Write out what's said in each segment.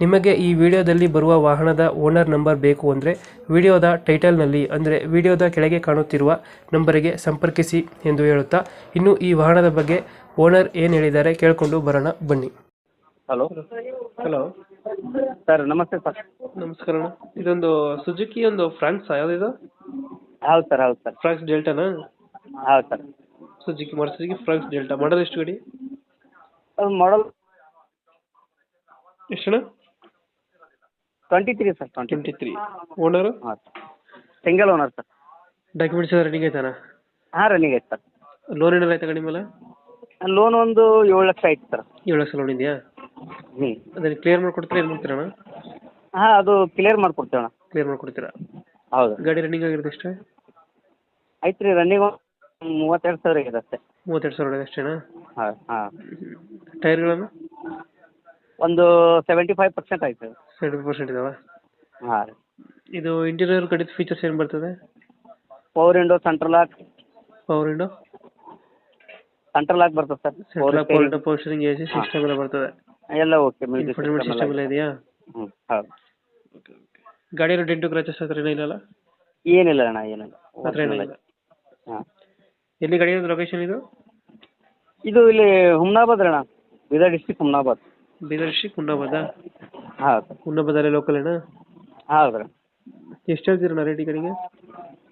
ನಿಮಗೆ ಈ ವಿಡಿಯೋದಲ್ಲಿ ಬರುವ ವಾಹನದ ಓನರ್ ನಂಬರ್ ಬೇಕು ಅಂದರೆ ವಿಡಿಯೋದ ಟೈಟಲ್ನಲ್ಲಿ ಅಂದರೆ ವಿಡಿಯೋದ ಕೆಳಗೆ ಕಾಣುತ್ತಿರುವ ನಂಬರಿಗೆ ಸಂಪರ್ಕಿಸಿ ಎಂದು ಹೇಳುತ್ತಾ ಇನ್ನು ಈ ವಾಹನದ ಬಗ್ಗೆ ಓನರ್ ಏನು ಹೇಳಿದ್ದಾರೆ ಕೇಳಿಕೊಂಡು ಬರೋಣ ಬನ್ನಿ. ಹಲೋ? ಹಲೋ? ಸರ್ ನಮಸ್ತೆ ಸರ್. ನಮಸ್ಕಾರ ಅಣ್ಣ. ಇದೊಂದು ಸುಜುಕಿ ಒಂದು ಫ್ರಾನ್ಸ್ ಇದು? ಹೌದು ಸರ್ ಹೌದು ಸರ್. ಫ್ರಾನ್ಸ್ ಡೆಲ್ಟಾನಾ ಹೌದು ಸರ್. ಸುಜುಕಿ ಮಾಡಿ ಸುಜುಕಿ ಫ್ರಾನ್ಸ್ ಡೆಲ್ಟಾ ಮಾಡಲ್ ಎಷ್ಟು ಗಡಿ? ಅದು model ಎಷ್ಟಣ್ಣ? Twenty three sir twenty twenty three owner ಹಾಂ single owner sir documents running ಆಯ್ತಾನ ಹಾಂ ರನ್ನಿಂಗ್ ಐತೆ ಸರ್ ಲೋನ್ ಏನಾರ ಆಯ್ತಾ ಗಾಡಿ ಮೇಲೆ? ಲೋನ್ ಒಂದು ಏಳು ಲಕ್ಷ ಐತೆ ಸರ್ ಏಳು ಲಕ್ಷ ಲೋನ್ ಇದೆಯಾ? ಹ್ಞೂ ಅದನ್ನ ಕ್ಲಿಯರ್ ಮಾಡ್ಕೊಡ್ತೀರಾ ಏನು ಮಾಡ್ತೀರಣ್ಣ? ಹಾಂ ಅದು ಕ್ಲಿಯರ್ ಮಾಡ್ಕೊಡ್ತೇವೆ ಅಣ್ಣ ಕ್ಲಿಯರ್ ಮಾಡ್ಕೊಡ್ತೀರಾ? ಹೌದು. ಗಾಡಿ ರನ್ನಿಂಗ್ ಆಗಿರೋದು ಎಷ್ಟು? ಐತೆ ರೀ ರನ್ನಿಂಗ್ ಮೂವತ್ತೆರಡು ಸಾವಿರ ಇದೆ ಅಷ್ಟೇ. ಮೂವತ್ತೆರಡು ಸಾವಿರ ಒಳಗೆ ಅಷ್ಟೇನಾ? ಹಾಂ ಹಾಂ. ಟೈರ್ಗಳನ್ನು? ಒಂದು ಸೆವೆಂಟಿ ಫೈವ್ ಪರ್ಸೆಂಟ್ ಆಯ್ತು. ಸೆವೆಂಟಿ ಪರ್ಸೆಂಟ್ ಇದಾವ? ಹಾಂ. ರೀ ಇದು ಇಂಟೀರಿಯರ್ ಕಡೆ ಫೀಚರ್ಸ್ ಏನು ಬರ್ತದೆ? Power window central lock power window central lock ಬರ್ತದೆ sir. Central power lock power window A C system ಎಲ್ಲ ಬರ್ತದೆ. ಎಲ್ಲ ಓಕೆ ಮ್ಯೂಸಿಕ್ ಇನ್ಫೋಟೈನ್ಮೆಂಟ್ ಸಿಸ್ಟಮ್ ಎಲ್ಲ ಇದೆಯಾ? ಹ್ಞೂ ಹೌದು. ಗಾಡಿ ಡೆಂಟು ಕ್ರಾಚಸ್ ಹತ್ರ ಏನೂ ಇಲ್ಲಲ್ಲ? ಏನಿಲ್ಲ ಅಣ್ಣ ಏನಿಲ್ಲ. ಹತ್ರ ಏನಿಲ್ಲ ಹಾಂ. ಎಲ್ಲಿ ಗಾಡಿ ಲೊಕೇಶನ್ ಇದು? ಇದು ಇಲ್ಲಿ ಹುಮ್ನಾಬಾದ್ ಅಣ್ಣ. ಬೀದರ್ ಡಿಸ್ಟಿಕ್ ಹುಮ್ನಾಬಾದ್. ಬೀದರ್ ಕುನ್ನಬದ ಕುನ್ನಬದಲ್ಲಿ ಹೌದು ಲೋಕಲ್ ಏನ? ಹೌದು ರೀ. ಎಷ್ಟು ಹೇಳ್ತೀರಣ್ಣ ರೇಟ್ ಈ ಒಂದ್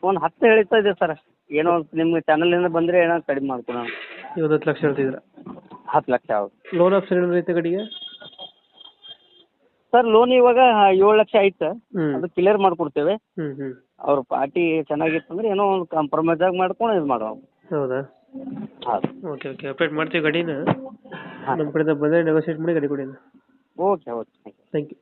ಒಂದು ಹತ್ತು ಹೇಳ್ತಾ ಇದೆ ಸರ್. ಏನೋ ಒಂದು ಚಾನಲ್ ಚಾನಲಿಂದ ಬಂದ್ರೆ ಏನೋ ಕಡಿಮೆ ಮಾಡ್ಕೊಡೋಣ ನೀವು ಒಂದು ಹತ್ತು ಲಕ್ಷ ಹೇಳ್ತಿದ್ರ ಹತ್ತು ಲಕ್ಷ ಹೌದು. ಲೋನ್ ಆಪ್ಷನ್ ಏನಾದ್ರು ಐತೆ ಕಡೆಗೆ? ಸರ್ ಲೋನ್ ಇವಾಗ ಏಳು ಲಕ್ಷ ಐತೆ. ಅದು ಕ್ಲಿಯರ್ ಮಾಡ್ಕೊಡ್ತೇವೆ. ಹ್ಞೂ ಹ್ಞೂ ಅವ್ರ ಪಾರ್ಟಿ ಚೆನ್ನಾಗಿತ್ತು ಅಂದ್ರೆ ಏನೋ ಒಂದು ಕಾಂಪ್ರಮೈಸ್ ಆಗಿ ಮಾಡ್ಕೊಂಡು ಇದು ಮಾಡೋ ಹೌದಾ? ಹೌದು. ಓಕೆ ಓಕೆ ಅಪ್ಡೇಟ್ ಮಾಡ್ತೀವಿ ಗಾಡಿನ. ಹಾಂ ನಮ್ಮ ಕಡೆಯಿಂದ ಬಂದರೆ ನೆಗೋಸಿಯೇಟ್ ಮಾಡಿ ಗಾಡಿ ಕೊಡಿ ಓಕೆ ಓಕೆ ಥ್ಯಾಂಕ್ ಯು